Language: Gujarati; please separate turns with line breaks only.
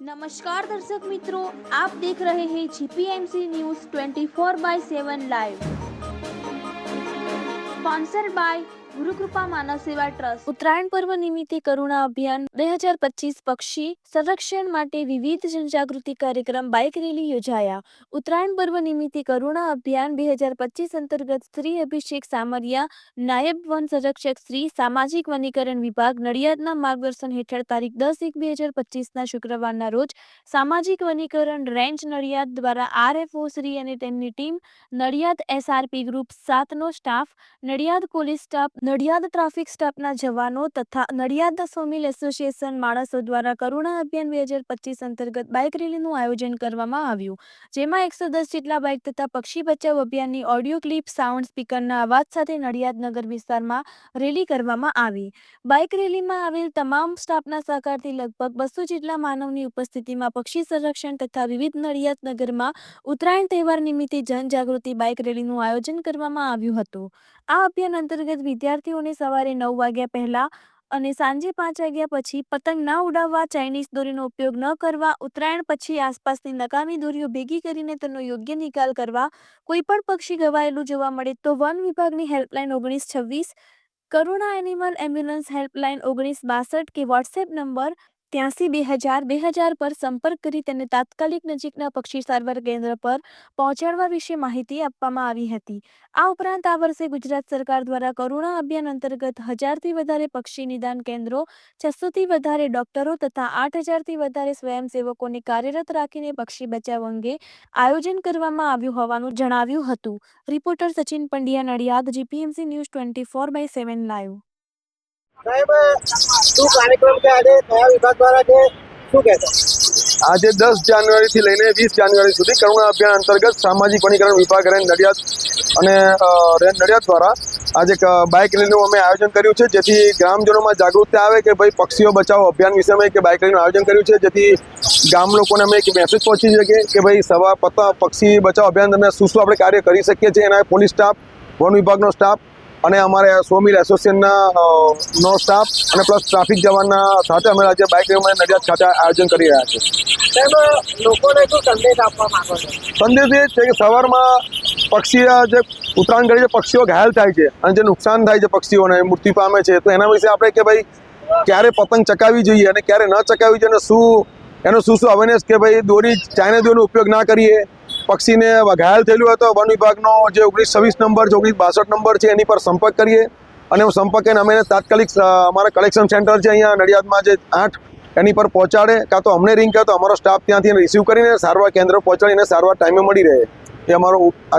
નમસ્કાર દર્શક મિત્રો, આપ દેખ રહે હૈ GPMC news 24 by 7 live sponsored by Gurukrupa Manav Seva trust.
Uttarayan પર્વ નિમિત્તે કરુણા અભિયાન બે હજાર પચીસ પક્ષી સંરક્ષણ માટે વિવિધ જનજાગૃતિ કાર્યક્રમ બાઇક રેલી યોજાયા. ઉત્તરાયણ પર્વ નિમિત્તે કરુણા અભિયાન બે હજાર પચીસ અંતર્ગત શ્રી અભિષેક સામરિયા, નાયબ વન સંરક્ષક શ્રી સામાજિક વનીકરણ વિભાગ નડિયાદના માર્ગદર્શન હેઠળ તારીખ દસ એક બે હજાર પચીસના શુક્રવારના રોજ સામાજિક વનીકરણ રેન્જ નડિયાદ દ્વારા આર એફ ઓ શ્રી અને તેમની team Nadiad SRP group સાતનો staff, Nadiad police staff Nadiad traffic સ્ટાફના જવાનો તથા નડિયાદ સોમિલ એસોસિએશન માણસો દ્વારા કરુણા અભિયાન બે હજાર પચીસ અંતર્ગત બાઇક રેલીનું આયોજન કરવામાં આવ્યું. જેમાં એકસો દસ જેટલા બાઇક તથા પક્ષી બચાવ અભિયાનની ઓડિયો ક્લિપ, સાઉન્ડ સ્પીકરના અવાજ સાથે નડિયાદ નગર વિસ્તારમાં રેલી કરવામાં આવી. બાઇક રેલીમાં આવેલ તમામ સ્ટાફના સહકારથી લગભગ બસો જેટલા માનવની ઉપસ્થિતિમાં પક્ષી સંરક્ષણ તથા વિવિધ નડિયાદ નગરમાં ઉત્તરાયણ તહેવાર નિમિત્તે જનજાગૃતિ બાઇક રેલીનું આયોજન કરવામાં આવ્યું હતું. આ અભિયાન અંતર્ગત વિદ્યાર્થીઓને સવારે નવ વાગ્યા પહેલા અને સાંજે પાંચ વાગ્યા પછી પતંગ ના ઉડાવવા, ચાઇનીઝ દોરીનો ઉપયોગ ન કરવા, ઉત્તરાયણ પછી આસપાસની નકામી દોરીઓ ભેગી કરીને તેનો યોગ્ય નિકાલ કરવા, કોઈ પણ પક્ષી ઘવાયેલું જોવા મળે તો વન વિભાગની હેલ્પલાઇન ઓગણીસ છવ્વીસ, કરુણા એનિમલ એમ્બ્યુલન્સ હેલ્પલાઇન ઓગણીસ બાસઠ કે વોટ્સએપ નંબર ત્યાંસી બે હજાર બે હજાર પર સંપર્ક કરી તેને તાત્કાલિક નજીકના પક્ષી સારવાર કેન્દ્ર પર પહોંચાડવા વિશે માહિતી આપવામાં આવી હતી. આ ઉપરાંત આ વર્ષે ગુજરાત સરકાર દ્વારા કરુણા અભિયાન અંતર્ગત હજારથી વધારે પક્ષી નિદાન કેન્દ્રો, છસોથી વધારે ડોક્ટરો તથા આઠ હજારથી વધારે સ્વયંસેવકોને કાર્યરત રાખીને પક્ષી બચાવ અંગે આયોજન કરવામાં આવ્યું હોવાનું જણાવ્યું હતું. Reporter Sachin Pandya Nadiad, GPMC news twenty four by seven live.
શું કાર્યક્રમ છે આજે? કયા વિભાગ દ્વારા છે? શું કહેશો?
આજે દસ જાન્યુઆરીથી લઈને વીસ જાન્યુઆરી સુધી કરુણા અભિયાન અંતર્ગત સામાજિક વનીકરણ વિભાગ રેન નડિયાદ અને રેન નડિયાદ દ્વારા આજે બાઇક રેલીનું અમે આયોજન કર્યું છે, જેથી ગ્રામજનોમાં જાગૃતતા આવે કે ભાઈ પક્ષીઓ બચાવો અભિયાન વિશે અમે એક બાઇક રેલીનું આયોજન કર્યું છે, જેથી ગામ લોકોને અમે એક મેસેજ પહોંચી શકીએ કે ભાઈ સવા પતા પક્ષી બચાવ અભિયાન તમે શું શું આપણે કાર્ય કરી શકીએ છીએ એના પોલીસ સ્ટાફ, વન વિભાગનો સ્ટાફ અને અમારે સોમિલ એસોસિએશનના નો સ્ટાફ અને પ્લસ ટ્રાફિક જવાનના સાથે અમે આજે બાઇક રેલી નડિયાદ ખાતે આયોજન કરી રહ્યા છીએ.
લોકોને શું સંદેશ આપવા માંગો છો?
સંદેશ એ છે કે સવારમાં પક્ષી જે ઉત્તરાયણ કરી જે પક્ષીઓ ઘાયલ થાય છે અને જે નુકસાન થાય છે પક્ષીઓને મૃત્યુ પામે છે તો એના વિશે આપણે કે ભાઈ ક્યારે પતંગ ચકાવી જોઈએ અને ક્યારે ન ચકાવી જોઈએ અને શું એનો શું શું અવેરનેસ કે ભાઈ દોરી ચાઇના દોરીનો ઉપયોગ ના કરીએ? પક્ષીને ઘાયલ થયેલું હતો વન વિભાગનો જે ઓગણીસ છવ્વીસ નંબર છે ઓગણીસ બાસઠ નંબર છે, એની પર સંપર્ક કરીએ. અને હું સંપર્ક કરીને અમે તાત્કાલિક અમારા કલેક્શન સેન્ટર છે અહીંયા નડિયાદમાં જે આઠ એની પર પહોંચાડે. કાં તો અમને રિંગ કાં તો અમારો સ્ટાફ ત્યાંથી રિસીવ કરીને સારવાર કેન્દ્ર પહોંચાડીને સારવાર ટાઈમે મળી રહે. એ અમારો આદેશ